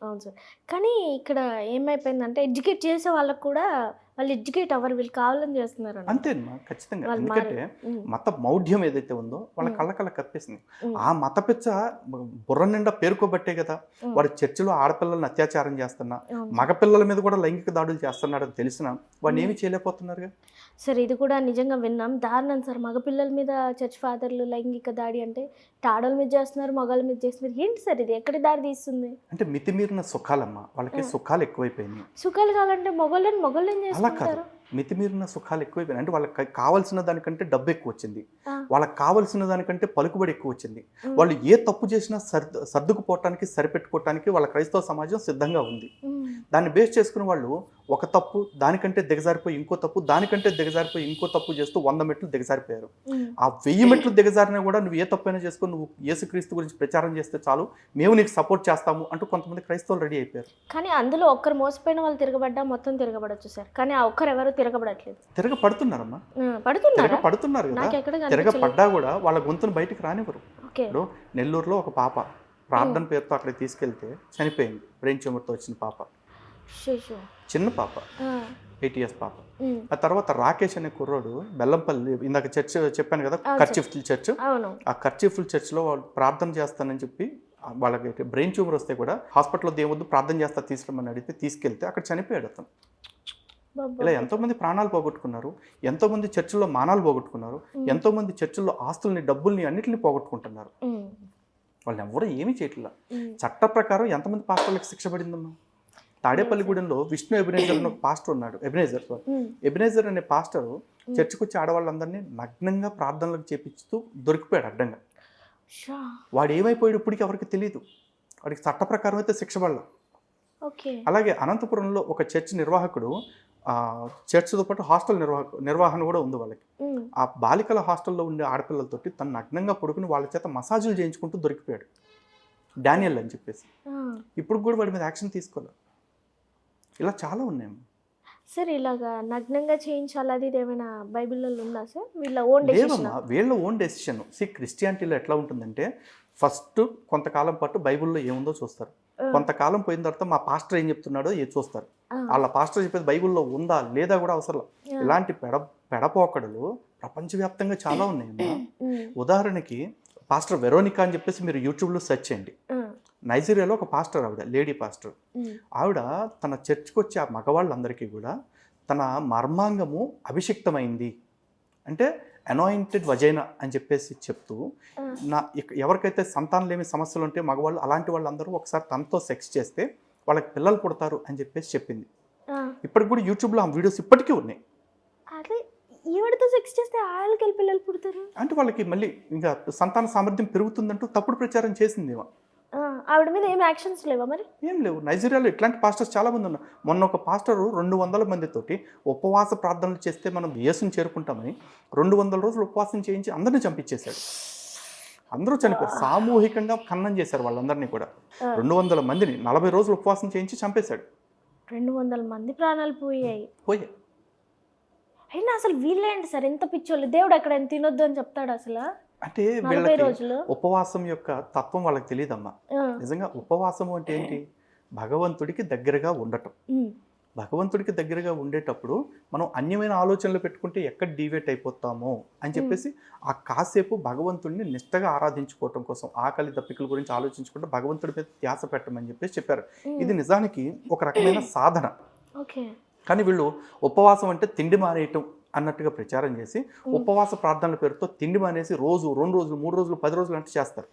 అవును సార్. కానీ ఇక్కడ ఏమైపోయిందంటే ఎడ్యుకేట్ చేసే వాళ్ళకు కూడా వాళ్ళు ఎడ్యుకేట్ అవ్వరు వీళ్ళు కావాలని చేస్తున్నారు అన్నమాట. అంతే అమ్మా ఖచ్చితంగా ఎందుకంటే మత మౌఢ్యం ఏదైతే ఉందో వాళ్ళ. కళ్ళ కళ్ళ కప్పేసింది. ఉమ్, ఆ మత పిచ్చ బుర్ర నిండా పేరుకోబట్టే కదా వాడు చర్చిలో ఆడపిల్లల్ని అత్యాచారం చేస్తున్నా. మగపిల్లల మీద కూడా లైంగిక దాడులు చేస్తున్నాడని తెలిసిన వాడిని ఏమి చేయలేకపోతున్నారుగా? సార్ ఇది కూడా నిజంగా విన్నాం. దారుణం సార్. మగపిల్లల మీద చర్చ్ ఫాదర్లు లైంగిక దాడి అంటే ఆడోళ్ళ మీద చేస్తున్నారు మగవాళ్ళ మీద చేస్తున్నారు. ఏంటి సార్ ఇది? ఎక్కడి దారి తీస్తుంది? అంటే మితిమీరిన సుఖాలమ్మా. వాళ్ళకి. సుఖాలు ఎక్కువైపోయినాయి. సుఖాలు కావాలంటే మొగోళ్ళని మొగోళ్ళు ఏం అలా కాదు చేసుకుంటారు మితిమీరిన సుఖాలు ఎక్కువైపోయినాయి. అంటే వాళ్ళకి కావాల్సిన దానికంటే డబ్బు ఎక్కువ వచ్చింది. వాళ్ళకి కావాల్సిన దానికంటే పలుకుబడి ఎక్కువ వచ్చింది వాళ్ళు ఏ తప్పు చేసినా సర్దు సర్దుకుపోవటానికి సరిపెట్టుకోవటానికి వాళ్ళ క్రైస్తవ సమాజం సిద్ధంగా ఉంది. దాన్ని బేస్ చేసుకుని వాళ్ళు ఒక తప్పు దానికంటే దిగజారిపోయి ఇంకో తప్పు దానికంటే దిగజారిపోయి ఇంకో తప్పు చేస్తూ వంద మెట్లు దిగజారిపోయారు. ఆ వెయ్యి మెట్లు దిగజారినా కూడా నువ్వు ఏ తప్పైనా చేసుకొని నువ్వు యేసుక్రీస్తు గురించి ప్రచారం చేస్తే చాలు మేము నీకు సపోర్ట్ చేస్తాము అంటూ కొంతమంది క్రైస్తవులు రెడీ అయిపోయారు. కానీ అందులో ఒక్కరు మోసపోయిన వాళ్ళు తిరగబడ్డా మొత్తం తిరగబడొచ్చు సార్. కానీ ఆ ఒక్కరు ఎవరు తిరగబడట్లేదు. తిరగ పడుతున్నారమ్మా పడుతున్నారా? పడుతున్నారు కదా. తిరగ పడ్డా కూడా వాళ్ళ గొంతును బయటికి రానివ్వరు. ఇప్పుడు నెల్లూరులో ఒక పాప ప్రార్థన పేరుతో అక్కడికి తీసుకెళ్తే చనిపోయింది. బ్రెయిన్ ట్యూమర్తో వచ్చిన పాప. చిన్న పాప. ఎయిట్ ఇయర్స్ పాప. ఆ తర్వాత రాకేష్ అనే కుర్రోడు బెల్లంపల్లి ఇందాక చర్చ్ చెప్పాను కదా అవును కర్చిఫ్ల్ చర్చ్. ఆ కర్చిఫ్ల్ చర్చ్లో వాళ్ళు ప్రార్థన చేస్తానని చెప్పి వాళ్ళకి బ్రెయిన్ ట్యూమర్ వస్తే కూడా హాస్పిటల్లో దేవద్దు ప్రార్థన చేస్తా తీసుకురమ్మని అడిగితే తీసుకెళ్తే అక్కడ చనిపోయాడు అతను. ఇలా ఎంతోమంది ప్రాణాలు పోగొట్టుకున్నారు ఎంతోమంది చర్చిల్లో మానాలు పోగొట్టుకున్నారు ఉమ్, ఎంతోమంది చర్చిల్లో ఆస్తుల్ని డబ్బుల్ని అన్నిటిని పోగొట్టుకుంటున్నారు. వాళ్ళు ఎవరు ఏమీ చేయట్లా. చట్ట ప్రకారం ఎంతమంది పాస్టర్లకు శిక్ష పడిందమ్మా? తాడేపల్లిగూడెంలో విష్ణు ఎబినేజర్ అనే ఒక పాస్టర్ ఉన్నాడు. ఎబినేజర్ ఎబినేజర్ అనే పాస్టర్ చర్చికి వచ్చి ఆడవాళ్ళందరినీ నగ్నంగా ప్రార్థనలకు చేపిస్తూ దొరికిపోయాడు అడ్డంగా. వాడు ఏమైపోయాడు ఇప్పటికి ఎవరికి తెలియదు వాడికి చట్ట ప్రకారం అయితే శిక్ష పడల. అలాగే అనంతపురంలో ఒక చర్చ్ నిర్వాహకుడు చర్చ్తో పాటు హాస్టల్ నిర్వాహక నిర్వహణ కూడా ఉంది వాళ్ళకి. ఆ బాలికల హాస్టల్లో ఉండే ఆడపిల్లలతోటి తను నగ్నంగా పడుకుని వాళ్ళ చేత మసాజులు చేయించుకుంటూ దొరికిపోయాడు. డానియల్ అని చెప్పేసి. ఇప్పుడు కూడా వాడి మీద యాక్షన్ తీసుకోవాలి ఇలా చాలా ఉన్నాయి. సార్ ఇలాగా నగ్నంగా చేయించాలి? అది ఏమైనా బైబిల్లో ఉందా సార్? వీళ్ళ ఓన్ డెసిషన్. వీళ్ళ ఓన్ డెసిషన్. సి క్రిస్టియానిటీలో ఎట్లా ఉంటుందంటే ఫస్ట్ కొంతకాలం పాటు బైబిల్లో ఏముందో చూస్తారు. కొంతకాలం పోయిన తర్వాత మా పాస్టర్ ఏం చెప్తున్నాడో ఏ చూస్తారు. వాళ్ళ పాస్టర్ చెప్పేది బైబిల్లో ఉందా లేదా కూడా అవసరం. ఇలాంటి పెడ పెడపోకడలు ప్రపంచవ్యాప్తంగా చాలా ఉన్నాయమ్మా. ఉదాహరణకి పాస్టర్ వెరోనికా అని చెప్పేసి మీరు యూట్యూబ్లో సెర్చ్ చేయండి. నైజీరియాలో ఒక పాస్టర్ ఆవిడ లేడీ పాస్టర్. ఆవిడ తన చర్చ్కి వచ్చే ఆ మగవాళ్ళందరికీ కూడా తన మర్మాంగము అభిషిక్తమైంది. అంటే అనాయింటెడ్ వజైన అని చెప్పేసి చెప్తూ నా ఎవరికైతే సంతానం లేని సమస్యలు ఉంటే మగవాళ్ళు అలాంటి వాళ్ళందరూ ఒకసారి తనతో సెక్స్ చేస్తే వాళ్ళకి పిల్లలు పుడతారు అని చెప్పేసి చెప్పింది. ఇప్పటికి కూడా యూట్యూబ్లో ఆ వీడియోస్ ఇప్పటికీ ఉన్నాయి. ఈవిడతో సెక్స్ చేస్తే ఆళ్ళకి వెళ్ళి పిల్లలు పుడతారు? అంటే వాళ్ళకి మళ్ళీ ఇంకా సంతాన సామర్థ్యం పెరుగుతుందంటూ తప్పుడు ప్రచారం చేసింది ఆవిడ మీద ఏం యాక్షన్స్ లేవా మరి? ఏం లేవు. నైజీరియాలో ఇట్లాంటి పాస్టర్స్ చాలా మంది ఉన్నారు. మొన్న ఒక పాస్టరు రెండు వందల మందితోటి ఉపవాస ప్రార్థనలు చేస్తే మనం యేసుని చేరుకుంటామని రెండు వందల రోజులు ఉపవాసం చేయించి అందరిని చంపించేశాడు. అందరూ చనిపోయారు. సామూహికంగా ఖననం చేశారు వాళ్ళందరినీ కూడా. రెండు వందల మందిని నలభై రోజులు ఉపవాసం చేయించి చంపేశాడు. రెండు వందల మంది ప్రాణాలు పోయాయి. పోయే అయినా అసలు వీళ్ళేంటి సార్? ఎంత పిచ్చోళ్ళు. దేవుడు ఎక్కడ తినొద్దు అని చెప్తాడు అసలు? అంటే వీళ్ళకి ఉపవాసం యొక్క తత్వం వాళ్ళకి తెలియదమ్మా నిజంగా ఉపవాసము అంటే ఏంటి? భగవంతుడికి దగ్గరగా ఉండటం. భగవంతుడికి దగ్గరగా ఉండేటప్పుడు మనం అన్యమైన ఆలోచనలు పెట్టుకుంటే ఎక్కడ డీవేట్ అయిపోతామో అని చెప్పేసి ఆ కాసేపు భగవంతుడిని నిష్టగా ఆరాధించుకోవటం కోసం ఆకలి దప్పికల గురించి ఆలోచించుకుంటే భగవంతుడి మీద ధ్యాస పెట్టమని చెప్పేసి చెప్పారు. ఇది నిజానికి ఒక రకమైన సాధన. కానీ వీళ్ళు ఉపవాసం అంటే తిండి మానేయటం అన్నట్టుగా ప్రచారం చేసి ఉపవాస ప్రార్థనల పేరుతో తిండి మానేసి రోజు రెండు రోజులు మూడు రోజులు పది రోజులు అంటే చేస్తారు.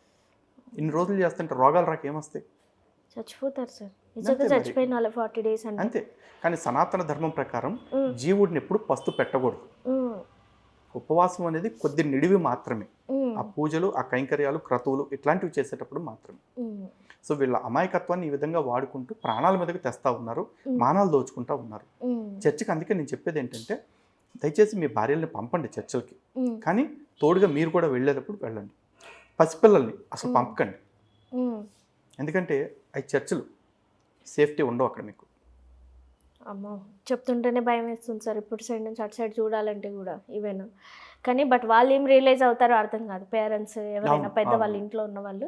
ఇన్ని రోజులు చేస్తుంటే రోగాలు రాక ఏమొస్తాయి? చచ్చిపోతారు సార్. నిజంగా అంతే మరి. చచ్చిపోయిన వాళ్ళ ఫార్టీ డేస్ అంటే. అంతే. కానీ సనాతన ధర్మం ప్రకారం జీవుడిని ఎప్పుడు పస్తు పెట్టకూడదు. ఉపవాసం అనేది కొద్ది నిడివి మాత్రమే. ఆ పూజలు ఆ కైంకర్యాలు క్రతువులు ఇట్లాంటివి చేసేటప్పుడు మాత్రమే. సో వీళ్ళ అమాయకత్వాన్ని ఈ విధంగా వాడుకుంటూ ప్రాణాల మీదకి తెస్తా ఉన్నారు మానాలు దోచుకుంటా ఉన్నారు. చర్చికి అందుకే నేను చెప్పేది ఏంటంటే దయచేసి మీ భార్యల్ని పంపండి చర్చలకి. కానీ తోడుగా మీరు కూడా వెళ్ళేటప్పుడు వెళ్ళండి. పసిపిల్లల్ని అసలు. పంపకండి. ఎందుకంటే అవి చర్చలు. సేఫ్టీ ఉండవు అక్కడ మీకు. అమ్మో చెప్తుంటేనే భయం వేస్తుంది సార్. ఇప్పుడు సైడ్ నుంచి అటు సైడ్ చూడాలంటే కూడా ఈవెన్ కానీ బట్ వాళ్ళు ఏం రియలైజ్ అవుతారో అర్థం కాదు. పేరెంట్స్ ఎవరైనా పెద్ద వాళ్ళ. ఇంట్లో ఉన్న వాళ్ళు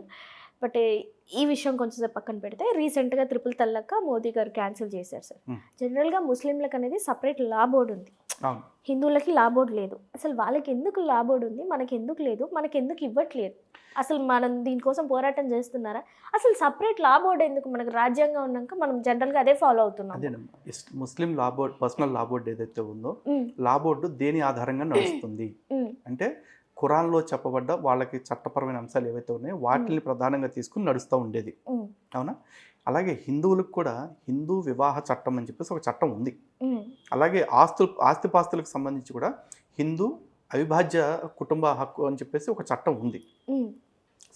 బట్ ఈ విషయం కొంచెం పక్కన పెడితే రీసెంట్గా త్రిపుల్ తల్లక మోదీ గారు క్యాన్సిల్ చేశారు సార్. Hmm. జనరల్గా ముస్లింలకు అనేది సపరేట్ లా బోర్డు ఉంది. హిందువులకి లా బోర్డు లేదు. అసలు వాళ్ళకి ఎందుకు లా బోర్డు ఉంది? మనకి ఎందుకు లేదు? మనకి ఎందుకు ఇవ్వట్లేదు? అసలు మనం దీనికోసం పోరాటం చేస్తున్నారా? అసలు సపరేట్ లా బోర్డు ఎందుకు? మనకు రాజ్యాంగం ఉన్నాక మనం జనరల్గా అదే ఫాలో అవుతున్నాం. Muslim law board personal law board ఏదైతే ఉందో లా బోర్డు దేని ఆధారంగా నడుస్తుంది? ఉమ్, అంటే ఖురాన్లో చెప్పబడ్డ వాళ్ళకి చట్టపరమైన అంశాలు ఏవైతే ఉన్నాయో వాటిని ప్రధానంగా తీసుకుని నడుస్తూ ఉండేది. అవునా? అలాగే హిందువులకు కూడా హిందూ వివాహ చట్టం అని చెప్పేసి ఒక చట్టం ఉంది. అలాగే ఆస్తులు ఆస్తిపాస్తులకు సంబంధించి కూడా హిందూ అవిభాజ్య కుటుంబ హక్కు అని చెప్పేసి ఒక చట్టం ఉంది.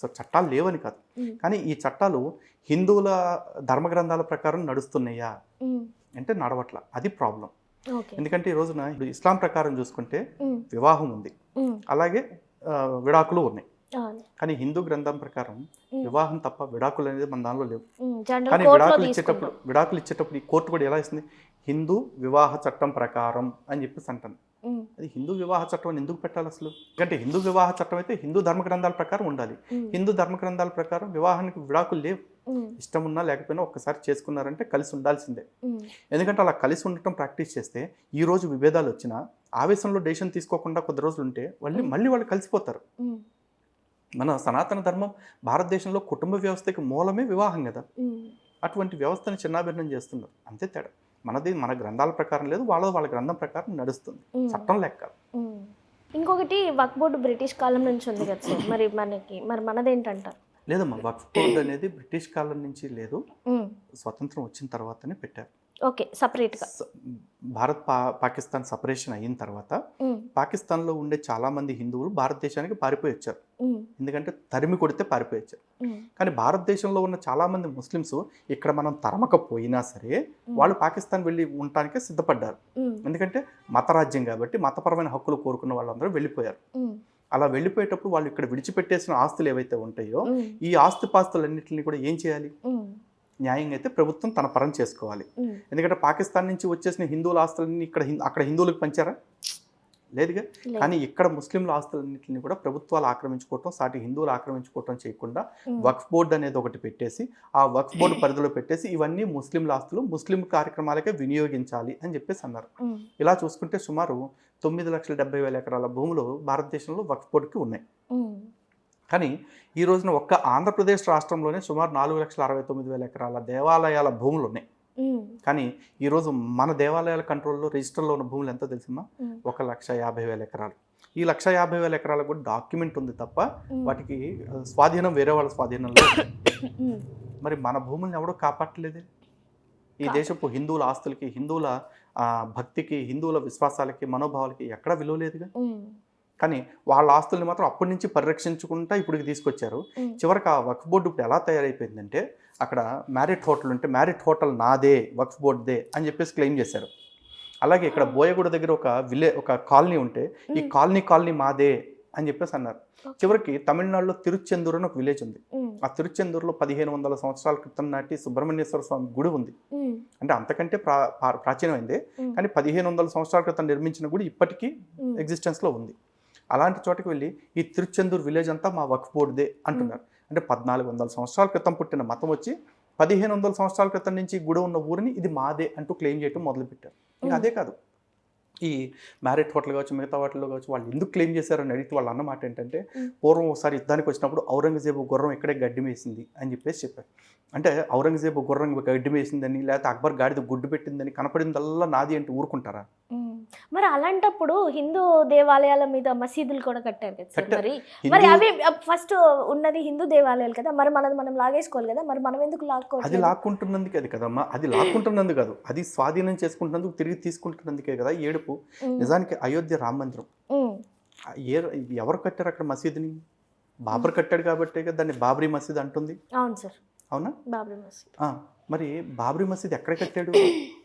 సో చట్టాలు లేవని కాదు. కానీ ఈ చట్టాలు హిందువుల ధర్మ గ్రంథాల ప్రకారం నడుస్తున్నాయా? అంటే నడవట్ల. అది ప్రాబ్లం. ఎందుకంటే ఈ రోజున ఇస్లాం ప్రకారం చూసుకుంటే వివాహం ఉంది. అలాగే విడాకులు ఉన్నాయి. కానీ హిందూ గ్రంథం ప్రకారం వివాహం తప్ప విడాకులు అనేది మన దానిలో లేవు. కానీ విడాకులు ఇచ్చేటప్పుడు విడాకులు ఇచ్చేటప్పుడు ఈ కోర్టు కూడా ఎలా ఇస్తుంది? హిందూ వివాహ చట్టం ప్రకారం అని చెప్పేసి అంటాను. అది హిందూ వివాహ చట్టం ఎందుకు పెట్టాలి అసలు? ఎందుకంటే హిందూ వివాహ చట్టం అయితే హిందూ ధర్మ గ్రంథాల ప్రకారం ఉండాలి. హిందూ ధర్మ గ్రంథాల ప్రకారం వివాహానికి విడాకులు లేవు. ఇష్టం ఉన్నా లేకపోయినా ఒక్కసారి చేసుకున్నారంటే కలిసి ఉండాల్సిందే. ఎందుకంటే అలా కలిసి ఉండటం ప్రాక్టీస్ చేస్తే ఈ రోజు విభేదాలు వచ్చినా ఆవేశంలో డెసిషన్ తీసుకోకుండా కొద్ది రోజులు ఉంటే మళ్ళీ మళ్ళీ వాళ్ళు కలిసిపోతారు. మన సనాతన ధర్మం భారతదేశంలో కుటుంబ వ్యవస్థకి మూలమే వివాహం కదా. అటువంటి వ్యవస్థని చిన్నాభిన్నం చేస్తున్నారు. అంతే తేడా. మనది మన గ్రంథాల ప్రకారం లేదు వాళ్ళది వాళ్ళ గ్రంథం ప్రకారం నడుస్తుంది. చట్టం లెక్క. ఇంకొకటి వక్ బోర్డు బ్రిటిష్ కాలం నుంచి ఉంది కదా సార్. మరి మనకి మరి మనదేంటంటారు? లేదమ్మా వక్ఫ్ బోర్డ్ అనేది బ్రిటిష్ కాలం నుంచి లేదు. స్వతంత్రం వచ్చిన తర్వాతనే పెట్టారు. ఓకే సపరేట్గా. స- భారత్ పా పాకిస్తాన్ సపరేషన్ అయిన తర్వాత ఉమ్, పాకిస్తాన్లో ఉండే చాలా మంది హిందువులు భారతదేశానికి పారిపోయి వచ్చారు. ఎందుకంటే తరిమి కొడితే పారిపోయి వచ్చారు. కానీ భారతదేశంలో ఉన్న చాలా మంది ముస్లిమ్స్ ఇక్కడ మనం తరమకపోయినా సరే వాళ్ళు పాకిస్తాన్ వెళ్ళి ఉండటానికే సిద్ధపడ్డారు. ఎందుకంటే మతరాజ్యం కాబట్టి మతపరమైన హక్కులు కోరుకున్న వాళ్ళందరూ వెళ్ళిపోయారు. అలా వెళ్ళిపోయేటప్పుడు వాళ్ళు ఇక్కడ విడిచిపెట్టేసిన ఆస్తులు ఏవైతే ఉంటాయో ఈ ఆస్తిపాస్తులన్నింటినీ కూడా ఏం చేయాలి? న్యాయంగా అయితే ప్రభుత్వం తన పరం చేసుకోవాలి. ఎందుకంటే పాకిస్తాన్ నుంచి వచ్చేసిన హిందువుల ఆస్తులన్నీ ఇక్కడ అక్కడ హిందువులకు పంచారా? లేదుగా? లేదు. కానీ ఇక్కడ ముస్లింల ఆస్తులన్నింటినీ కూడా ప్రభుత్వాలు ఆక్రమించుకోవటం సాటి హిందువులు ఆక్రమించుకోవటం చేయకుండా వక్ఫ్ బోర్డు అనేది ఒకటి పెట్టేసి ఆ వక్ఫ్ బోర్డు పరిధిలో పెట్టేసి ఇవన్నీ ముస్లింల ఆస్తులు ముస్లిం కార్యక్రమాలకే వినియోగించాలి అని చెప్పేసి అన్నారు. ఇలా చూసుకుంటే సుమారు తొమ్మిది లక్షల డెబ్బై వేల ఎకరాల భూములు భారతదేశంలో వక్ఫ్ బోర్డుకి ఉన్నాయి. కానీ ఈ రోజున ఒక్క ఆంధ్రప్రదేశ్ రాష్ట్రంలోనే సుమారు నాలుగు లక్షల అరవై తొమ్మిది వేల ఎకరాల దేవాలయాల భూములు ఉన్నాయి. కానీ ఈరోజు మన దేవాలయాల కంట్రోల్లో రిజిస్టర్లో ఉన్న భూములు ఎంత తెలుసమ్మా? ఉమ్, ఒక లక్ష యాభై వేల ఎకరాలు. ఈ లక్ష యాభై వేల ఎకరాలకు కూడా డాక్యుమెంట్ ఉంది తప్ప వాటికి స్వాధీనం వేరే వాళ్ళ స్వాధీనంలో మరి మన భూముల్ని ఎవడో కాపాడలేదే? ఈ దేశపు హిందువుల ఆస్తులకి హిందువుల ఆ, భక్తికి హిందువుల విశ్వాసాలకి మనోభావాలకి ఎక్కడ విలువ లేదుగా? కానీ వాళ్ళ ఆస్తుల్ని మాత్రం అప్పటి నుంచి పరిరక్షించుకుంటా ఇప్పటికి తీసుకొచ్చారు. చివరికి ఆ వక్ఫ్ బోర్డు ఇప్పుడు ఎలా తయారైపోయిందంటే అక్కడ మ్యారిట్ హోటల్ ఉంటే మ్యారిట్ హోటల్ నాదే వక్ఫ్ బోర్డుదే అని చెప్పేసి క్లెయిమ్ చేశారు. అలాగే ఇక్కడ బోయగూడ దగ్గర ఒక విలే ఒక కాలనీ ఉంటే ఈ కాలనీ కాలనీ మాదే అని చెప్పేసి అన్నారు. చివరికి తమిళనాడులో తిరుచెందూరు అని ఒక విలేజ్ ఉంది. ఆ తిరుచెందూరులో పదిహేను వందల సంవత్సరాల క్రితం నాటి సుబ్రహ్మణ్యేశ్వర స్వామి గుడి ఉంది. అంటే అంతకంటే ప్రా ప్రాచీనమైంది. కానీ పదిహేను వందల సంవత్సరాల క్రితం నిర్మించిన గుడి ఇప్పటికీ ఎగ్జిస్టెన్స్లో ఉంది. అలాంటి చోటకి వెళ్ళి ఈ తిరుచెందూరు విలేజ్ అంతా మా వక్ఫ్ బోర్డుదే అంటున్నారు అంటే పద్నాలుగు వందల సంవత్సరాల క్రితం పుట్టిన మతం వచ్చి పదిహేను వందల సంవత్సరాల క్రితం నుంచి గుడి ఉన్న ఊరిని ఇది మాదే అంటూ క్లెయిమ్ చేయడం మొదలుపెట్టారు ఇంకా. అదే కాదు ఈ మ్యారిట్ హోటల్ కావచ్చు మిగతా వాటిలో కావచ్చు వాళ్ళు ఎందుకు క్లెయిమ్ చేశారని అడిగితే వాళ్ళు అన్నమాట ఏంటంటే. పూర్వం ఒకసారి యుద్ధానికి వచ్చినప్పుడు ఔరంగజేబు గుర్రం ఇక్కడే గడ్డి మేసింది అని చెప్పేసి చెప్పారు అంటే ఔరంగజేబు గుర్రం గడ్డి మేసిందని లేకపోతే అక్బర్ గాడిద గుడ్డు పెట్టిందని కనపడిందల్లా నాది అంటే ఊరుకుంటారా. మరి అలాంటప్పుడు హిందూ దేవాలయాల మీద మసీదులు కూడా కట్టారు కదా సార్. మరి? మరి అవి ఫస్ట్ ఉన్నది హిందూ దేవాలయాలు కదా మరి మనది మనం లాగేసుకోవాలి కదా మరి మనం ఎందుకు అది లాక్కోవాలి లాక్కుంటున్నందుకే అది కదమ్మా అది లాక్కుంటున్నందుకు కాదు అది స్వాధీనం చేసుకుంటున్నందుకు తిరిగి తీసుకుంటున్నందుకే కదా ఏడుపు. నిజానికి అయోధ్య రామ మందిరం. ఏ ఎవరు కట్టారు అక్కడ మసీదుని? బాబర్ కట్టాడు కాబట్టే కదా దాన్ని బాబ్రీ మసీద్ అంటుంది. అవును సార్. అవునా? బాబ్రీ మసీద్. మరి బాబ్రీ మసీద్ ఎక్కడ కట్టాడు?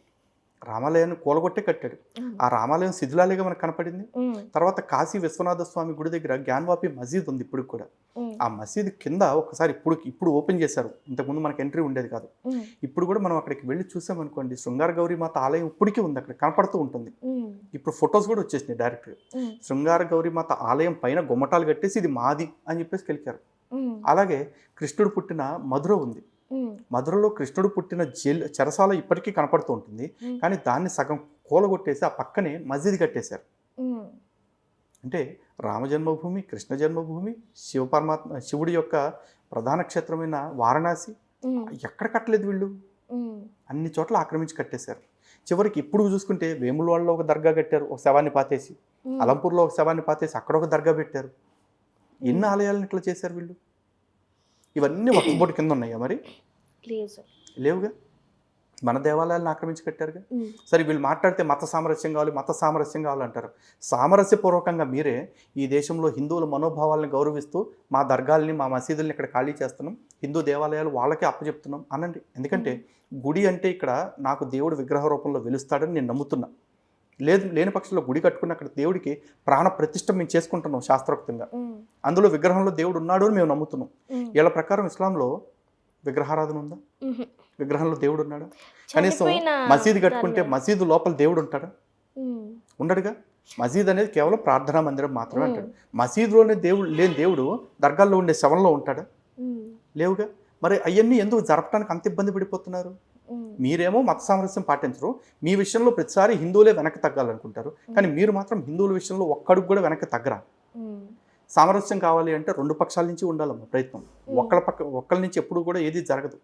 రామాలయాన్ని కూలగొట్టే కట్టాడు. ఆ రామాలయం శిథిలాలుగా మనకు కనపడింది. తర్వాత కాశీ విశ్వనాథ స్వామి గుడి దగ్గర జ్ఞాన్వాపి మసీద్ ఉంది ఇప్పుడు కూడా. ఆ మసీద్ కింద ఒకసారి ఇప్పుడు ఇప్పుడు ఓపెన్ చేశారు. ఇంతకుముందు మనకి ఎంట్రీ ఉండేది కాదు. ఇప్పుడు కూడా మనం అక్కడికి వెళ్ళి చూసామనుకోండి శృంగార గౌరీ మాత ఆలయం ఇప్పటికీ ఉంది అక్కడ కనపడుతూ ఉంటుంది. ఇప్పుడు ఫొటోస్ కూడా వచ్చేసినాయి డైరెక్ట్గా ఉమ్, శృంగార గౌరీ మాత ఆలయం పైన గుమ్మటాలు కట్టేసి ఇది మాది అని చెప్పేసి కలికారు. అలాగే కృష్ణుడు పుట్టిన మధుర ఉంది. మధురలో కృష్ణుడు పుట్టిన జైలు చెరసాల ఇప్పటికీ కనపడుతూ ఉంటుంది. కానీ దాన్ని సగం కూలగొట్టేసి ఆ పక్కనే మసీద్ కట్టేశారు. అంటే రామ జన్మభూమి కృష్ణ జన్మభూమి శివ పరమాత్మ శివుడి యొక్క ప్రధాన క్షేత్రమైన వారణాసి ఎక్కడ కట్టలేదు వీళ్ళు? అన్ని చోట్ల ఆక్రమించి కట్టేశారు. చివరికి ఇప్పుడు చూసుకుంటే వేములవాడలో ఒక దర్గా కట్టారు ఒక శవాన్ని పాతేసి. అలంపూర్లో ఒక శవాన్ని పాతేసి అక్కడ ఒక దర్గా పెట్టారు. ఎన్ని ఆలయాలను ఇట్లా చేశారు వీళ్ళు? ఇవన్నీ ఒక బోర్డు కింద ఉన్నాయా మరి? లేవుగా? మన దేవాలయాలను ఆక్రమించి కట్టారుగా? సరే వీళ్ళు మాట్లాడితే మత సామరస్యం కావాలి మత సామరస్యం కావాలంటారు. సామరస్యపూర్వకంగా మీరే ఈ దేశంలో హిందువుల మనోభావాలను గౌరవిస్తూ మా దర్గాల్ని మా మసీదుల్ని ఇక్కడ ఖాళీ చేస్తున్నాం. హిందూ దేవాలయాలు వాళ్ళకే అప్పచెప్తున్నాం. అనండి. ఎందుకంటే గుడి అంటే ఇక్కడ నాకు దేవుడు విగ్రహ రూపంలో వెలుస్తాడని నేను నమ్ముతున్నా. లేదు లేని పక్షంలో గుడి కట్టుకున్న అక్కడ దేవుడికి ప్రాణ ప్రతిష్ఠ మేము చేసుకుంటున్నాం శాస్త్రోక్తంగా. అందులో విగ్రహంలో దేవుడు ఉన్నాడు అని మేము నమ్ముతున్నాం. వీళ్ళ ప్రకారం ఇస్లాంలో విగ్రహారాధన ఉందా. విగ్రహంలో దేవుడు ఉన్నాడా? కనీసం మసీదు కట్టుకుంటే మసీదు లోపల దేవుడు ఉంటాడా? ఉండడుగా? మసీద్ అనేది కేవలం ప్రార్థనా మందిరం మాత్రమే అంటాడు. మసీదులోనే దేవుడు లేని దేవుడు దర్గాల్లో ఉండే శవంలో ఉంటాడా? లేవుగా? మరి అవన్నీ ఎందుకు జరపడానికి అంత ఇబ్బంది పడిపోతున్నారు? మీరేమో మత సామరస్యం పాటించరు. మీ విషయంలో ప్రతిసారి హిందువులే వెనక్కి తగ్గాలనుకుంటారు. కానీ మీరు మాత్రం హిందువుల విషయంలో ఒక్కడికి కూడా వెనక్కి తగ్గరా? సామరస్యం కావాలి అంటే రెండు పక్షాల నుంచి ఉండాలమ్మా ప్రయత్నం. ఒక్కళ్ళ పక్క ఒక్కళ్ళ నుంచి ఎప్పుడు కూడా ఏది జరగదు.